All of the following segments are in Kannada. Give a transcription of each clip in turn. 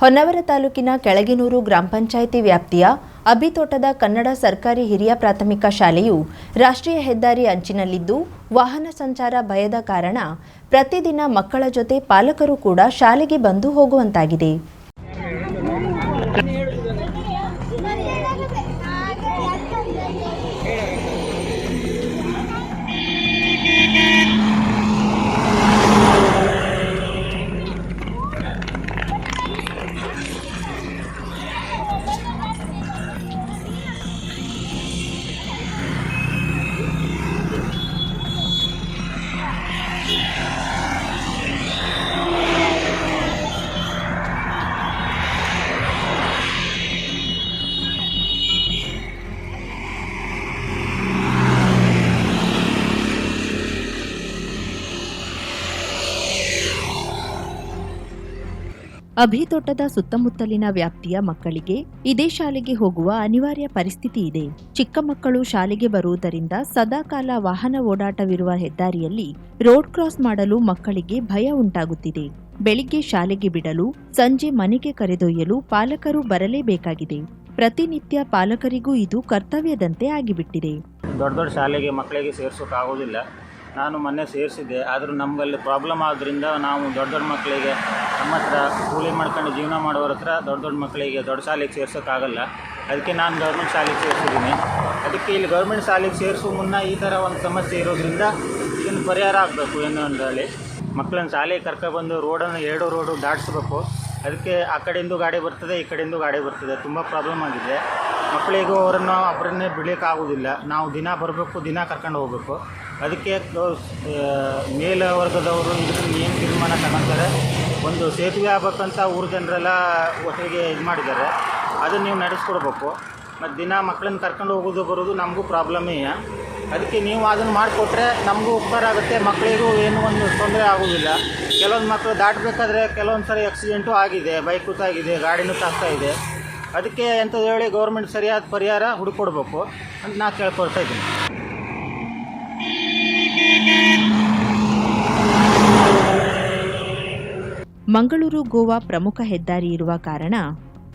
ಹೊನ್ನವರ ತಾಲೂಕಿನ ಕೆಳಗಿನೂರು ಗ್ರಾಮ ಪಂಚಾಯಿತಿ ವ್ಯಾಪ್ತಿಯ ಅಬಿತೋಟದ ಕನ್ನಡ ಸರ್ಕಾರಿ ಹಿರಿಯ ಪ್ರಾಥಮಿಕ ಶಾಲೆಯು ರಾಷ್ಟ್ರೀಯ ಹೆದ್ದಾರಿ ಅಂಚಿನಲ್ಲಿದ್ದು ವಾಹನ ಸಂಚಾರ ಭಯದ ಕಾರಣ ಪ್ರತಿದಿನ ಮಕ್ಕಳ ಜೊತೆ ಪಾಲಕರು ಕೂಡ ಶಾಲೆಗೆ ಬಂದು ಹೋಗುವಂತಾಗಿದೆ. ಅಭಿತೋಟದ ಸುತ್ತಮುತ್ತಲಿನ ವ್ಯಾಪ್ತಿಯ ಮಕ್ಕಳಿಗೆ ಇದೇ ಶಾಲೆಗೆ ಹೋಗುವ ಅನಿವಾರ್ಯ ಪರಿಸ್ಥಿತಿ ಇದೆ. ಚಿಕ್ಕ ಮಕ್ಕಳು ಶಾಲೆಗೆ ಬರುವುದರಿಂದ ಸದಾಕಾಲ ವಾಹನ ಓಡಾಟವಿರುವ ಹೆದ್ದಾರಿಯಲ್ಲಿ ರೋಡ್ ಕ್ರಾಸ್ ಮಾಡಲು ಮಕ್ಕಳಿಗೆ ಭಯ ಉಂಟಾಗುತ್ತಿದೆ. ಬೆಳಿಗ್ಗೆ ಶಾಲೆಗೆ ಬಿಡಲು, ಸಂಜೆ ಮನೆಗೆ ಕರೆದೊಯ್ಯಲು ಪಾಲಕರು ಬರಲೇಬೇಕಾಗಿದೆ. ಪ್ರತಿನಿತ್ಯ ಪಾಲಕರಿಗೂ ಇದು ಕರ್ತವ್ಯದಂತೆ ಆಗಿಬಿಟ್ಟಿದೆ. ದೊಡ್ಡ ದೊಡ್ಡ ಶಾಲೆಗೆ ಮಕ್ಕಳಿಗೆ ಸೇರ್ಸೋಕ್ಕಾಗೋದಿಲ್ಲ. ನಾನು ಮೊನ್ನೆ ಸೇರಿಸಿದ್ದೆ, ಆದರೂ ನಮಗಲ್ಲಿ ಪ್ರಾಬ್ಲಮ್ ಆದ್ದರಿಂದ ನಾವು ದೊಡ್ಡ ದೊಡ್ಡ ಮಕ್ಕಳಿಗೆ ನಮ್ಮ ಹತ್ರ ಕೂಲಿ ಮಾಡ್ಕೊಂಡು ಜೀವನ ಮಾಡೋರ ಹತ್ರ ದೊಡ್ಡ ದೊಡ್ಡ ಮಕ್ಕಳಿಗೆ ದೊಡ್ಡ ಶಾಲೆಗೆ ಸೇರ್ಸೋಕ್ಕಾಗಲ್ಲ ಅದಕ್ಕೆ ನಾನು ಗೌರ್ಮೆಂಟ್ ಶಾಲೆಗೆ ಸೇರಿಸಿದ್ದೀನಿ. ಅದಕ್ಕೆ ಇಲ್ಲಿ ಗೌರ್ಮೆಂಟ್ ಶಾಲೆಗೆ ಸೇರಿಸೋ ಮುನ್ನ ಈ ಥರ ಒಂದು ಸಮಸ್ಯೆ ಇರೋದ್ರಿಂದ ಇದನ್ನು ಪರಿಹಾರ ಆಗಬೇಕು ಏನೋ ಹೇಳಿ ಮಕ್ಕಳನ್ನ ಶಾಲೆಗೆ ಕರ್ಕೊಬಂದು ರೋಡನ್ನು ಎರಡು ರೋಡು ದಾಟಿಸ್ಬೇಕು. ಅದಕ್ಕೆ ಆ ಕಡೆಯಿಂದ ಗಾಡಿ ಬರ್ತದೆ, ಈ ಕಡೆಯಿಂದ ಗಾಡಿ ಬರ್ತದೆ. ತುಂಬ ಪ್ರಾಬ್ಲಮ್ ಆಗಿದೆ. ಮಕ್ಕಳಿಗೂ ಅವರನ್ನು ಅವರನ್ನೇ ಬಿಡಲಿಕ್ಕಾಗೋದಿಲ್ಲ. ನಾವು ದಿನ ಬರಬೇಕು, ದಿನ ಕರ್ಕೊಂಡು ಹೋಗಬೇಕು. ಅದಕ್ಕೆ ಮೇಲ ವರ್ಗದವರು ಮೇಲ್ವರ್ಗದವರು ಇದಕ್ಕೆ ಏನು ತೀರ್ಮಾನ ತಗೊಂತಾರೆ ಒಂದು ಸೇತುವೆ ಆಗ್ಬೇಕಂತ ಊರ ಜನರೆಲ್ಲ ಒಟ್ಟಿಗೆ ಇದು ಮಾಡಿದ್ದಾರೆ. ಅದನ್ನು ನೀವು ನಡೆಸ್ಕೊಡ್ಬೇಕು. ಮತ್ತು ದಿನ ಮಕ್ಕಳನ್ನ ಕರ್ಕೊಂಡು ಹೋಗೋದು ಬರೋದು ನಮಗೂ ಪ್ರಾಬ್ಲಮ್ಮೇ ಅದಕ್ಕೆ ನೀವು ಅದನ್ನು ಮಾಡಿಕೊಟ್ರೆ ನಮಗೂ ಉಪಕಾರ ಆಗುತ್ತೆ ಮಕ್ಕಳಿಗೂ ಏನು ಒಂದು ತೊಂದರೆ ಆಗೋದಿಲ್ಲ ಕೆಲವೊಂದು ಮಕ್ಕಳು ದಾಟಬೇಕಾದ್ರೆ ಕೆಲವೊಂದು ಸರಿ ಆಕ್ಸಿಡೆಂಟು ಆಗಿದೆ ಬೈಕು ತಾಗಿದೆ ಗಾಡಿನೂ ತಾಗ್ತಾ ಇದೆ. ಅದಕ್ಕೆ ಎಂಥದ್ದು ಹೇಳಿ ಗೌರ್ಮೆಂಟ್ ಸರಿಯಾದ ಪರಿಹಾರ ಹುಡುಕೊಡ್ಬೇಕು ಅಂತ ನಾನು ಕೇಳ್ಕೊಳ್ತಾ ಇದ್ದೀನಿ. ಮಂಗಳೂರು ಗೋವಾ ಪ್ರಮುಖ ಹೆದ್ದಾರಿ ಇರುವ ಕಾರಣ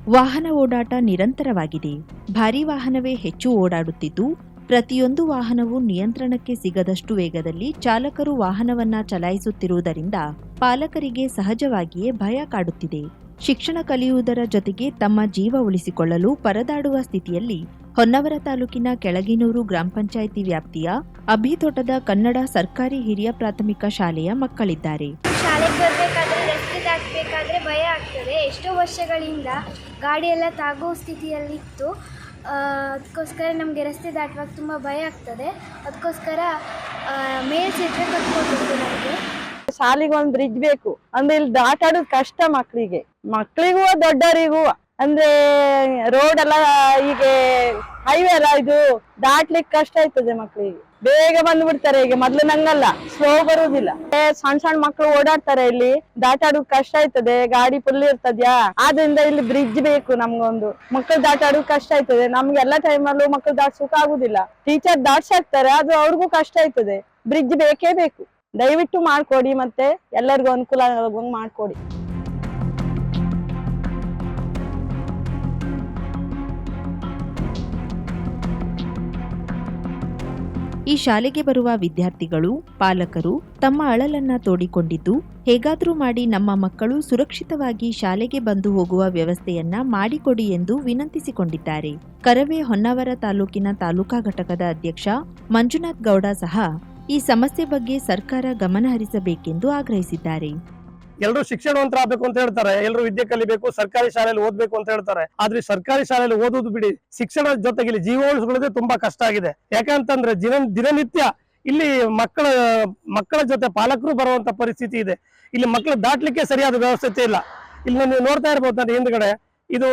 ವಾಹನ ಓಡಾಟ ನಿರಂತರವಾಗಿದೆ. ಭಾರೀ ವಾಹನವೇ ಹೆಚ್ಚು ಓಡಾಡುತ್ತಿದ್ದು, ಪ್ರತಿಯೊಂದು ವಾಹನವು ನಿಯಂತ್ರಣಕ್ಕೆ ಸಿಗದಷ್ಟು ವೇಗದಲ್ಲಿ ಚಾಲಕರು ವಾಹನವನ್ನ ಚಲಾಯಿಸುತ್ತಿರುವುದರಿಂದ ಪಾಲಕರಿಗೆ ಸಹಜವಾಗಿಯೇ ಭಯ ಕಾಡುತ್ತಿದೆ. ಶಿಕ್ಷಣ ಕಲಿಯುವುದರ ಜೊತೆಗೆ ತಮ್ಮ ಜೀವ ಉಳಿಸಿಕೊಳ್ಳಲು ಪರದಾಡುವ ಸ್ಥಿತಿಯಲ್ಲಿ ಹೊನ್ನವರ ತಾಲೂಕಿನ ಕೆಳಗಿನೂರು ಗ್ರಾಮ ಪಂಚಾಯಿತಿ ವ್ಯಾಪ್ತಿಯ ಅಭಿತೋಟದ ಕನ್ನಡ ಸರ್ಕಾರಿ ಹಿರಿಯ ಪ್ರಾಥಮಿಕ ಶಾಲೆಯ ಮಕ್ಕಳಿದ್ದಾರೆ. ಶಾಲೆಗೆ ಬರಬೇಕಾದ್ರೆ ರಸ್ತೆ ಭಯ ಆಗ್ತದೆ. ಎಷ್ಟೋ ವರ್ಷಗಳಿಂದ ಗಾಡಿ ಎಲ್ಲ ತಾಗೋ ಸ್ಥಿತಿಯಲ್ಲಿತ್ತು. ಅದಕ್ಕೋಸ್ಕರ ನಮಗೆ ರಸ್ತೆ ದಾಟುವಾಗ ತುಂಬ ಭಯ ಆಗ್ತದೆ. ಅದಕ್ಕೋಸ್ಕರ ಮೇಲ್ ಸೇತುವೆ ನಮಗೆ ಶಾಲಿಗೆ ಒಂದ್ ಬ್ರಿಡ್ಜ್ ಬೇಕು. ಅಂದ್ರೆ ಇಲ್ಲಿ ದಾಟಾಡೋದ್ ಕಷ್ಟ ಮಕ್ಳಿಗೆ. ಮಕ್ಳಿಗೂ ದೊಡ್ಡವರಿಗೂ ಅಂದ್ರೆ ರೋಡ್ ಎಲ್ಲ ಈಗ ಹೈವೇ ಅಲ್ಲ ಇದು ದಾಟ್ಲಿಕ್ಕೆ ಕಷ್ಟ ಆಯ್ತದೆ ಮಕ್ಳಿಗೆ. ಬೇಗ ಬಂದು ಬಿಡ್ತಾರೆ ಈಗ, ಮೊದ್ಲು ನಂಗಲ್ಲ ಸ್ಲೋ ಬರುದಿಲ್ಲ. ಸಣ್ಣ ಸಣ್ಣ ಮಕ್ಳು ಓಡಾಡ್ತಾರೆ ಇಲ್ಲಿ ದಾಟಾಡೋಕ್ ಕಷ್ಟ ಆಯ್ತದೆ, ಗಾಡಿ ಫುಲ್ ಇರ್ತದ್ಯಾ? ಆದ್ರಿಂದ ಇಲ್ಲಿ ಬ್ರಿಡ್ಜ್ ಬೇಕು ನಮ್ಗೊಂದು. ಮಕ್ಳು ದಾಟಾಡೋಕ್ ಕಷ್ಟ ಆಯ್ತದೆ. ನಮ್ಗೆ ಎಲ್ಲಾ ಟೈಮಲ್ಲೂ ಮಕ್ಳು ದಾಟ್ಸೋಕ್ ಆಗುದಿಲ್ಲ. ಟೀಚರ್ ದಾಟ್ಸಾಕ್ತಾರೆ ಅದು ಅವ್ರಿಗೂ ಕಷ್ಟ ಆಯ್ತದೆ. ಬ್ರಿಡ್ಜ್ ಬೇಕೇ ಬೇಕು. ದಯವಿಟ್ಟು ಮಾಡ್ಕೊಡಿ ಮತ್ತೆ ಎಲ್ಲರಿಗೂ ಅನುಕೂಲ ಮಾಡ್ಕೊಡಿ. ಈ ಶಾಲೆಗೆ ಬರುವ ವಿದ್ಯಾರ್ಥಿಗಳು, ಪಾಲಕರು ತಮ್ಮ ಅಳಲನ್ನ ತೋಡಿಕೊಂಡಿದ್ದು, ಹೇಗಾದ್ರೂ ಮಾಡಿ ನಮ್ಮ ಮಕ್ಕಳು ಸುರಕ್ಷಿತವಾಗಿ ಶಾಲೆಗೆ ಬಂದು ಹೋಗುವ ವ್ಯವಸ್ಥೆಯನ್ನ ಮಾಡಿಕೊಡಿ ಎಂದು ವಿನಂತಿಸಿಕೊಂಡಿದ್ದಾರೆ. ಕರವೇ ಹೊನ್ನಾವರ ತಾಲೂಕಿನ ತಾಲೂಕಾ ಘಟಕದ ಅಧ್ಯಕ್ಷ ಮಂಜುನಾಥ್ ಗೌಡ ಸಹ ಈ ಸಮಸ್ಯೆ ಬಗ್ಗೆ ಸರ್ಕಾರ ಗಮನ ಹರಿಸಬೇಕೆಂದು ಆಗ್ರಹಿಸಿದ್ದಾರೆ. ಎಲ್ಲರೂ ಶಿಕ್ಷಣವಂತರಾಗಬೇಕು ಅಂತ ಹೇಳ್ತಾರೆ ಎಲ್ಲರೂ ವಿದ್ಯೆ ಕಲಿಬೇಕು, ಸರ್ಕಾರಿ ಶಾಲೆಯಲ್ಲಿ ಓದ್ಬೇಕು ಅಂತ ಹೇಳ್ತಾರೆ. ಆದ್ರೆ ಸರ್ಕಾರಿ ಶಾಲೆಯಲ್ಲಿ ಓದೋದು ಬಿಡಿ, ಶಿಕ್ಷಣ ಜೊತೆಗೆ ಇಲ್ಲಿ ಜೀವ ಉಳಿಸ್ಕೊಳ್ಳೋದೇ ತುಂಬಾ ಕಷ್ಟ ಆಗಿದೆ. ಯಾಕಂತಂದ್ರೆ ದಿನ, ದಿನನಿತ್ಯ ಇಲ್ಲಿ ಮಕ್ಕಳ ಮಕ್ಕಳ ಜೊತೆ ಪಾಲಕರು ಬರುವಂತ ಪರಿಸ್ಥಿತಿ ಇದೆ. ಇಲ್ಲಿ ಮಕ್ಕಳು ದಾಟ್ಲಿಕ್ಕೆ ಸರಿಯಾದ ವ್ಯವಸ್ಥೆ ಇಲ್ಲ. ಇಲ್ಲಿ ನೀವು ನೋಡ್ತಾ ಇರ್ಬೋದು ನಾನು ಹಿಂದ್ಗಡೆ, ಇದು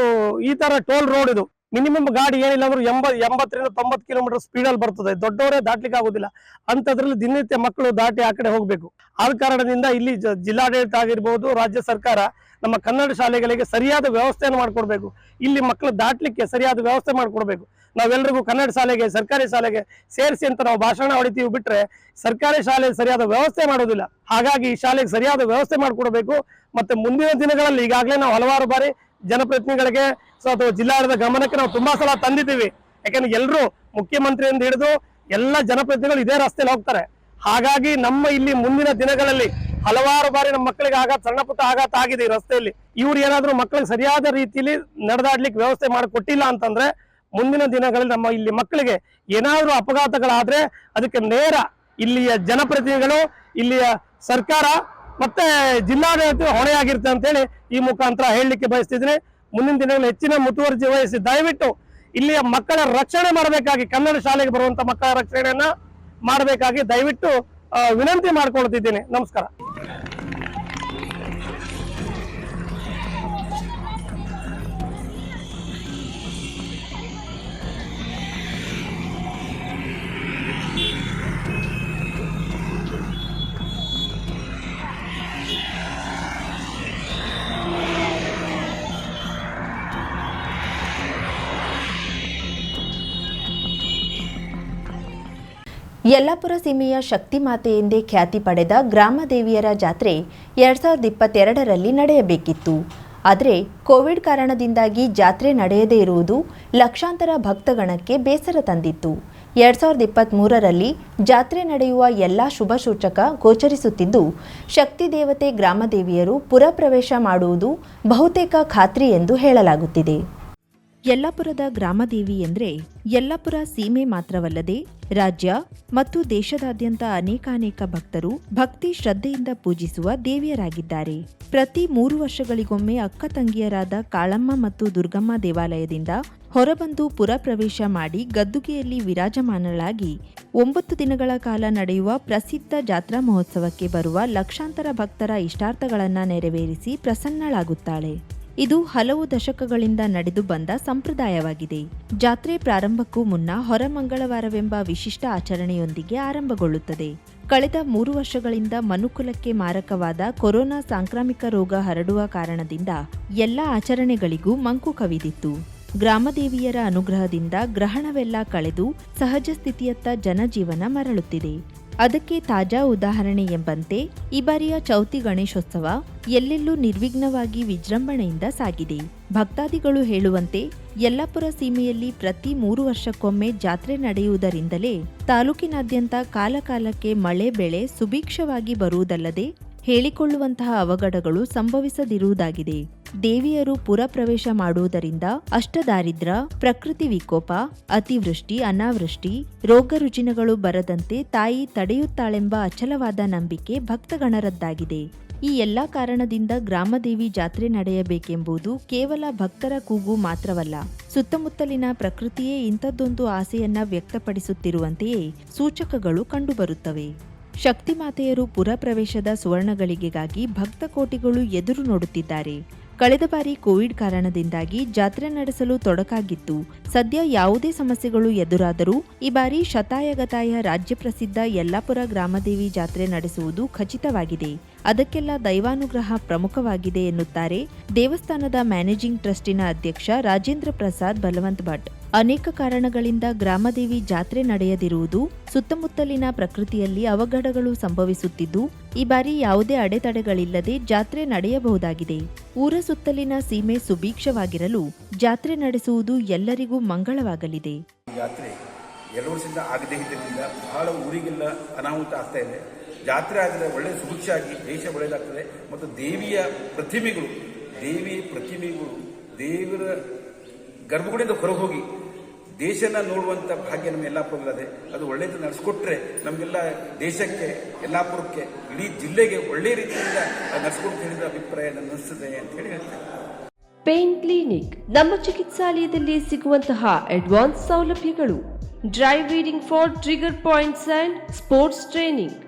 ಈ ತರ ಟೋಲ್ ರೋಡ್ ಇದು. ಮಿನಿಮಮ್ ಗಾಡಿ ಏನಿಲ್ಲ ಅಂದ್ರೆ ಎಂಬ ಎಂಬತ್ತರಿಂದ ತೊಂಬತ್ತು ಕಿಲೋಮೀಟರ್ ಸ್ಪೀಡಲ್ಲಿ ಬರ್ತದೆ. ದೊಡ್ಡವರೇ ದಾಟ್ಲಿಕ್ಕೆ ಆಗುದಿಲ್ಲ. ಅಂತದ್ರಲ್ಲಿ ದಿನನಿತ್ಯ ಮಕ್ಕಳು ದಾಟಿ ಆ ಕಡೆ ಹೋಗ್ಬೇಕು. ಆದ ಕಾರಣದಿಂದ ಇಲ್ಲಿ ಜಿಲ್ಲಾಡಳಿತ ಆಗಿರ್ಬೋದು, ರಾಜ್ಯ ಸರ್ಕಾರ ನಮ್ಮ ಕನ್ನಡ ಶಾಲೆಗಳಿಗೆ ಸರಿಯಾದ ವ್ಯವಸ್ಥೆಯನ್ನು ಮಾಡಿಕೊಡ್ಬೇಕು. ಇಲ್ಲಿ ಮಕ್ಕಳು ದಾಟ್ಲಿಕ್ಕೆ ಸರಿಯಾದ ವ್ಯವಸ್ಥೆ ಮಾಡಿಕೊಡ್ಬೇಕು. ನಾವೆಲ್ಲರಿಗೂ ಕನ್ನಡ ಶಾಲೆಗೆ, ಸರ್ಕಾರಿ ಶಾಲೆಗೆ ಸೇರಿಸಿ ಅಂತ ನಾವು ಭಾಷಣ ಹೊಡಿತೀವಿ ಬಿಟ್ರೆ ಸರ್ಕಾರಿ ಶಾಲೆ ಸರಿಯಾದ ವ್ಯವಸ್ಥೆ ಮಾಡೋದಿಲ್ಲ. ಹಾಗಾಗಿ ಈ ಶಾಲೆಗೆ ಸರಿಯಾದ ವ್ಯವಸ್ಥೆ ಮಾಡಿಕೊಡ್ಬೇಕು. ಮತ್ತೆ ಮುಂದಿನ ದಿನಗಳಲ್ಲಿ ಈಗಾಗಲೇ ನಾವು ಹಲವಾರು ಬಾರಿ ಜನಪ್ರತಿನಿಧಿಗಳಿಗೆ, ಸೊ ಅಥವಾ ಜಿಲ್ಲಾಡಳಿತ ಗಮನಕ್ಕೆ ನಾವು ತುಂಬಾ ಸಲ ತಂದಿದ್ದೀವಿ. ಯಾಕಂದ್ರೆ ಎಲ್ಲರೂ ಮುಖ್ಯಮಂತ್ರಿಯಿಂದ ಹಿಡಿದು ಎಲ್ಲ ಜನಪ್ರತಿನಿಧಿಗಳು ಇದೇ ರಸ್ತೆಯಲ್ಲಿ ಹೋಗ್ತಾರೆ. ಹಾಗಾಗಿ ನಮ್ಮ ಇಲ್ಲಿ ಮುಂದಿನ ದಿನಗಳಲ್ಲಿ ಹಲವಾರು ಬಾರಿ ನಮ್ಮ ಮಕ್ಕಳಿಗೆ ಆಘಾತ, ಸಣ್ಣ ಪುಟ್ಟ ಆಘಾತ ಆಗಿದೆ ಈ ರಸ್ತೆಯಲ್ಲಿ. ಇವ್ರು ಏನಾದರೂ ಮಕ್ಕಳಿಗೆ ಸರಿಯಾದ ರೀತಿಯಲ್ಲಿ ನಡೆದಾಡ್ಲಿಕ್ಕೆ ವ್ಯವಸ್ಥೆ ಮಾಡಿಕೊಟ್ಟಿಲ್ಲ ಅಂತಂದ್ರೆ ಮುಂದಿನ ದಿನಗಳಲ್ಲಿ ನಮ್ಮ ಇಲ್ಲಿ ಮಕ್ಕಳಿಗೆ ಏನಾದರೂ ಅಪಘಾತಗಳಾದ್ರೆ ಅದಕ್ಕೆ ನೇರ ಇಲ್ಲಿಯ ಜನಪ್ರತಿನಿಧಿಗಳು, ಇಲ್ಲಿಯ ಸರ್ಕಾರ ಮತ್ತೆ ಜಿಲ್ಲಾಡಳಿತ ಹೊಣೆಯಾಗಿರುತ್ತೆ ಅಂತೇಳಿ ಈ ಮುಖಾಂತರ ಹೇಳಲಿಕ್ಕೆ ಬಯಸ್ತಿದ್ದೀನಿ. ಮುಂದಿನ ದಿನಗಳಲ್ಲಿ ಹೆಚ್ಚಿನ ಮುತುವರ್ಜಿ ವಹಿಸಿ ದಯವಿಟ್ಟು ಇಲ್ಲಿಯ ಮಕ್ಕಳ ರಕ್ಷಣೆ ಮಾಡಬೇಕಾಗಿ ಕನ್ನಡ ಶಾಲೆಗೆ ಬರುವಂತ ಮಕ್ಕಳ ರಕ್ಷಣೆಯನ್ನ ಮಾಡಬೇಕಾಗಿ ದಯವಿಟ್ಟು ವಿನಂತಿ ಮಾಡ್ಕೊಳ್ತಿದ್ದೀನಿ. ನಮಸ್ಕಾರ. ಯಲ್ಲಾಪುರ ಸೀಮೆಯ ಶಕ್ತಿ ಮಾತೆ ಎಂದೇ ಖ್ಯಾತಿ ಪಡೆದ ಗ್ರಾಮದೇವಿಯರ ಜಾತ್ರೆ ಎರಡ್ ಸಾವಿರದ ಇಪ್ಪತ್ತೆರಡರಲ್ಲಿ ನಡೆಯಬೇಕಿತ್ತು. ಆದರೆ ಕೋವಿಡ್ ಕಾರಣದಿಂದಾಗಿ ಜಾತ್ರೆ ನಡೆಯದೇ ಇರುವುದು ಲಕ್ಷಾಂತರ ಭಕ್ತಗಣಕ್ಕೆ ಬೇಸರ ತಂದಿತ್ತು. ಎರಡ್ ಸಾವಿರದ ಇಪ್ಪತ್ತ್ಮೂರರಲ್ಲಿ ಜಾತ್ರೆ ನಡೆಯುವ ಎಲ್ಲ ಶುಭ ಸೂಚಕ ಗೋಚರಿಸುತ್ತಿದ್ದು, ಶಕ್ತಿ ದೇವತೆ ಗ್ರಾಮದೇವಿಯರು ಪುರಪ್ರವೇಶ ಮಾಡುವುದು ಬಹುತೇಕ ಖಾತ್ರಿ ಎಂದು ಹೇಳಲಾಗುತ್ತಿದೆ. ಯಲ್ಲಾಪುರದ ಗ್ರಾಮದೇವಿ ಎಂದರೆ ಯಲ್ಲಾಪುರ ಸೀಮೆ ಮಾತ್ರವಲ್ಲದೆ ರಾಜ್ಯ ಮತ್ತು ದೇಶದಾದ್ಯಂತ ಅನೇಕಾನೇಕ ಭಕ್ತರು ಭಕ್ತಿ ಶ್ರದ್ಧೆಯಿಂದ ಪೂಜಿಸುವ ದೇವಿಯರಾಗಿದ್ದಾರೆ. ಪ್ರತಿ ಮೂರು ವರ್ಷಗಳಿಗೊಮ್ಮೆ ಅಕ್ಕ ತಂಗಿಯರಾದ ಕಾಳಮ್ಮ ಮತ್ತು ದುರ್ಗಮ್ಮ ದೇವಾಲಯದಿಂದ ಹೊರಬಂದು ಪುರ ಪ್ರವೇಶ ಮಾಡಿ ಗದ್ದುಗೆಯಲ್ಲಿ ವಿರಾಜಮಾನಳಾಗಿ ಒಂಬತ್ತು ದಿನಗಳ ಕಾಲ ನಡೆಯುವ ಪ್ರಸಿದ್ಧ ಜಾತ್ರಾ ಮಹೋತ್ಸವಕ್ಕೆ ಬರುವ ಲಕ್ಷಾಂತರ ಭಕ್ತರ ಇಷ್ಟಾರ್ಥಗಳನ್ನು ನೆರವೇರಿಸಿ ಪ್ರಸನ್ನಳಾಗುತ್ತಾಳೆ. ಇದು ಹಲವು ದಶಕಗಳಿಂದ ನಡೆದು ಬಂದ ಸಂಪ್ರದಾಯವಾಗಿದೆ. ಜಾತ್ರೆ ಪ್ರಾರಂಭಕ್ಕೂ ಮುನ್ನ ಹೊರಮಂಗಳವಾರವೆಂಬ ವಿಶಿಷ್ಟ ಆಚರಣೆಯೊಂದಿಗೆ ಆರಂಭಗೊಳ್ಳುತ್ತದೆ. ಕಳೆದ ಮೂರು ವರ್ಷಗಳಿಂದ ಮನುಕುಲಕ್ಕೆ ಮಾರಕವಾದ ಕೊರೋನಾ ಸಾಂಕ್ರಾಮಿಕ ರೋಗ ಹರಡುವ ಕಾರಣದಿಂದ ಎಲ್ಲ ಆಚರಣೆಗಳಿಗೂ ಮಂಕು ಕವಿದಿತ್ತು. ಗ್ರಾಮದೇವಿಯರ ಅನುಗ್ರಹದಿಂದ ಗ್ರಹಣವೆಲ್ಲ ಕಳೆದು ಸಹಜ ಸ್ಥಿತಿಯತ್ತ ಜನಜೀವನ ಮರಳುತ್ತಿದೆ. ಅದಕ್ಕೆ ತಾಜಾ ಉದಾಹರಣೆ ಎಂಬಂತೆ ಈ ಬಾರಿಯ ಚೌತಿ ಗಣೇಶೋತ್ಸವ ಎಲ್ಲೆಲ್ಲೂ ನಿರ್ವಿಘ್ನವಾಗಿ ವಿಜೃಂಭಣೆಯಿಂದ ಸಾಗಿದೆ. ಭಕ್ತಾದಿಗಳು ಹೇಳುವಂತೆ ಯಲ್ಲಾಪುರ ಸೀಮೆಯಲ್ಲಿ ಪ್ರತಿ ಮೂರು ವರ್ಷಕ್ಕೊಮ್ಮೆ ಜಾತ್ರೆ ನಡೆಯುವುದರಿಂದಲೇ ತಾಲೂಕಿನಾದ್ಯಂತ ಕಾಲಕಾಲಕ್ಕೆ ಮಳೆ ಬೆಳೆ ಸುಭೀಕ್ಷವಾಗಿ ಬರುವುದಲ್ಲದೆ ಹೇಳಿಕೊಳ್ಳುವಂತಹ ಅವಘಡಗಳು ಸಂಭವಿಸದಿರುವುದಾಗಿದೆ. ದೇವಿಯರು ಪುರ ಪ್ರವೇಶ ಮಾಡುವುದರಿಂದ ಅಷ್ಟದಾರಿದ್ರ, ಪ್ರಕೃತಿ ವಿಕೋಪ, ಅತಿವೃಷ್ಟಿ, ಅನಾವೃಷ್ಟಿ, ರೋಗ ರುಜಿನಗಳು ಬರದಂತೆ ತಾಯಿ ತಡೆಯುತ್ತಾಳೆಂಬ ಅಚಲವಾದ ನಂಬಿಕೆ ಭಕ್ತಗಣರದ್ದಾಗಿದೆ. ಈ ಎಲ್ಲಾ ಕಾರಣದಿಂದ ಗ್ರಾಮದೇವಿ ಜಾತ್ರೆ ನಡೆಯಬೇಕೆಂಬುದು ಕೇವಲ ಭಕ್ತರ ಕೂಗು ಮಾತ್ರವಲ್ಲ, ಸುತ್ತಮುತ್ತಲಿನ ಪ್ರಕೃತಿಯೇ ಇಂಥದ್ದೊಂದು ಆಸೆಯನ್ನ ವ್ಯಕ್ತಪಡಿಸುತ್ತಿರುವಂತೆಯೇ ಸೂಚಕಗಳು ಕಂಡುಬರುತ್ತವೆ. ಶಕ್ತಿ ಮಾತೆಯರು ಪುರ ಪ್ರವೇಶದ ಸುವರ್ಣಗಳಿಗೆಗಾಗಿ ಭಕ್ತ ಕೋಟಿಗಳು ಎದುರು ನೋಡುತ್ತಿದ್ದಾರೆ. ಕಳೆದ ಬಾರಿ ಕೋವಿಡ್ ಕಾರಣದಿಂದಾಗಿ ಜಾತ್ರೆ ನಡೆಸಲು ತೊಡಕಾಗಿತ್ತು. ಸದ್ಯ ಯಾವುದೇ ಸಮಸ್ಯೆಗಳು ಎದುರಾದರೂ ಈ ಬಾರಿ ಶತಾಯಗತಾಯ ರಾಜ್ಯ ಪ್ರಸಿದ್ಧ ಯಲ್ಲಾಪುರ ಗ್ರಾಮದೇವಿ ಜಾತ್ರೆ ನಡೆಸುವುದು ಖಚಿತವಾಗಿದೆ. ಅದಕ್ಕೆಲ್ಲ ದೈವಾನುಗ್ರಹ ಪ್ರಮುಖವಾಗಿದೆ ಎನ್ನುತ್ತಾರೆ ದೇವಸ್ಥಾನದ ಮ್ಯಾನೇಜಿಂಗ್ ಟ್ರಸ್ಟಿನ ಅಧ್ಯಕ್ಷ ರಾಜೇಂದ್ರ ಪ್ರಸಾದ್ ಬಲವಂತ್ ಭಟ್. ಅನೇಕ ಕಾರಣಗಳಿಂದ ಗ್ರಾಮದೇವಿ ಜಾತ್ರೆ ನಡೆಯದಿರುವುದು, ಸುತ್ತಮುತ್ತಲಿನ ಪ್ರಕೃತಿಯಲ್ಲಿ ಅವಘಡಗಳು ಸಂಭವಿಸುತ್ತಿದ್ದು, ಈ ಬಾರಿ ಯಾವುದೇ ಅಡೆತಡೆಗಳಿಲ್ಲದೆ ಜಾತ್ರೆ ನಡೆಯಬಹುದಾಗಿದೆ. ಊರ ಸುತ್ತಲಿನ ಸೀಮೆ ಸುಭೀಕ್ಷವಾಗಿರಲು ಜಾತ್ರೆ ನಡೆಸುವುದು ಎಲ್ಲರಿಗೂ ಮಂಗಳವಾಗಲಿದೆ. ಜಾತ್ರೆ ಎರಡು ವರ್ಷದಿಂದ ಆಗದೇ ಇದ್ದರಿಂದ ಬಹಳ ಊರಿಗೆಲ್ಲ ಅನಾಹುತ ಆಗ್ತಾ ಇದೆ. ಜಾತ್ರೆ ಆದರೆ ಒಳ್ಳೆ ಸುಭಿಕ್ಷಾಗಿ ದೇಶ ಒಳ್ಳೆಯದಾಗ್ತದೆ ಮತ್ತು ದೇವಿಯ ಪ್ರತಿಮೆಗಳು, ದೇವಿ ಪ್ರತಿಮೆಗಳು, ದೇವರ ಗರ್ಭಗುಡಿಯಿಂದ ಹೊರಗೆ ಹೋಗಿ ದೇಶನ ನೋಡುವಂಥ ಭಾಗ್ಯ ನಮ್ಮ ಯಲ್ಲಾಪುರದಲ್ಲದೆ ಅದು. ಒಳ್ಳೆಯದು ನಡೆಸ್ಕೊಟ್ರೆ ನಮಗೆಲ್ಲ ದೇಶಕ್ಕೆ, ಯಲ್ಲಾಪುರಕ್ಕೆ, ಇಡೀ ಜಿಲ್ಲೆಗೆ ಒಳ್ಳೆಯ ರೀತಿಯಿಂದ ನಡೆಸ್ಕೊಟ್ಟು ಹೇಳಿದ ಅಭಿಪ್ರಾಯ, ನನ್ನ ಅನಿಸ್ತದೆ ಅಂತ ಹೇಳಿ ಹೇಳ್ತೇನೆ. ಪೇನ್ ಕ್ಲಿನಿಕ್, ನಮ್ಮ ಚಿಕಿತ್ಸಾಲಯದಲ್ಲಿ ಸಿಗುವಂತಹ ಅಡ್ವಾನ್ಸ್ ಸೌಲಭ್ಯಗಳು. Dry needling for trigger points and sports training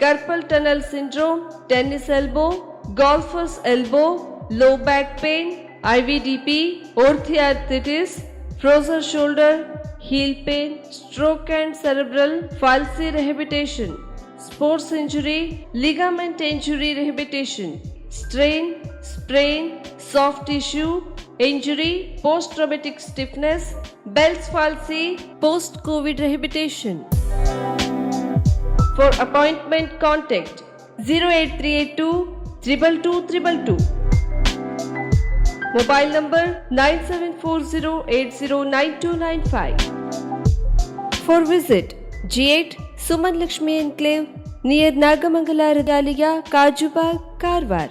carpal tunnel syndrome, tennis elbow, golfer's elbow, low back pain, IVDP, orthoarthritis, frozen shoulder, heel pain, stroke and cerebral palsy rehabilitation, sports injury, ligament injury rehabilitation, strain, sprain, soft tissue, injury, post traumatic stiffness, Bell's palsy, post COVID rehabilitation. For appointment, contact 08382 222 Mobile number 9740809295. For visit G8 Suman Lakshmi Enclave near Nagamangala Radaliya, Kajubag, Karwar.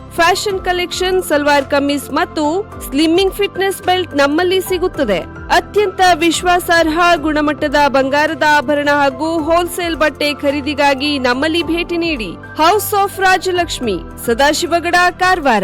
Fashion collection, salwar kameez ಮತ್ತು ಸ್ಲಿಮ್ಮಿಂಗ್ ಫಿಟ್ನೆಸ್ ಬೆಲ್ಟ್ ನಮ್ಮಲ್ಲಿ ಸಿಗುತ್ತದೆ. ಅತ್ಯಂತ ವಿಶ್ವಾಸಾರ್ಹ ಗುಣಮಟ್ಟದ ಬಂಗಾರದ ಆಭರಣ ಹಾಗೂ ಹೋಲ್ಸೇಲ್ ಬಟ್ಟೆ ಖರೀದಿಗಾಗಿ ನಮ್ಮಲ್ಲಿ ಭೇಟಿ ನೀಡಿ. House of Rajalakshmi Sadashivgad Karwar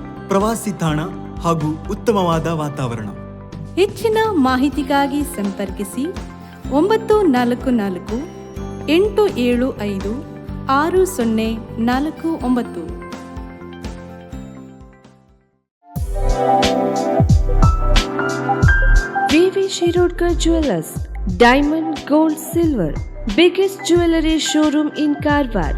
ಪ್ರವಾಸಿ ತಾಣ ಹಾಗೂ ಉತ್ತಮವಾದ ವಾತಾವರಣ. ಹೆಚ್ಚಿನ ಮಾಹಿತಿಗಾಗಿ ಸಂಪರ್ಕಿಸಿ ಒಂಬತ್ತು ನಾಲ್ಕು ನಾಲ್ಕು ಎಂಟು ಏಳು ಐದು ಆರು ಸೊನ್ನೆ ನಾಲ್ಕು ಒಂಬತ್ತು. VV Shirodkar jewellers diamond gold silver biggest jewellery showroom in Karwar.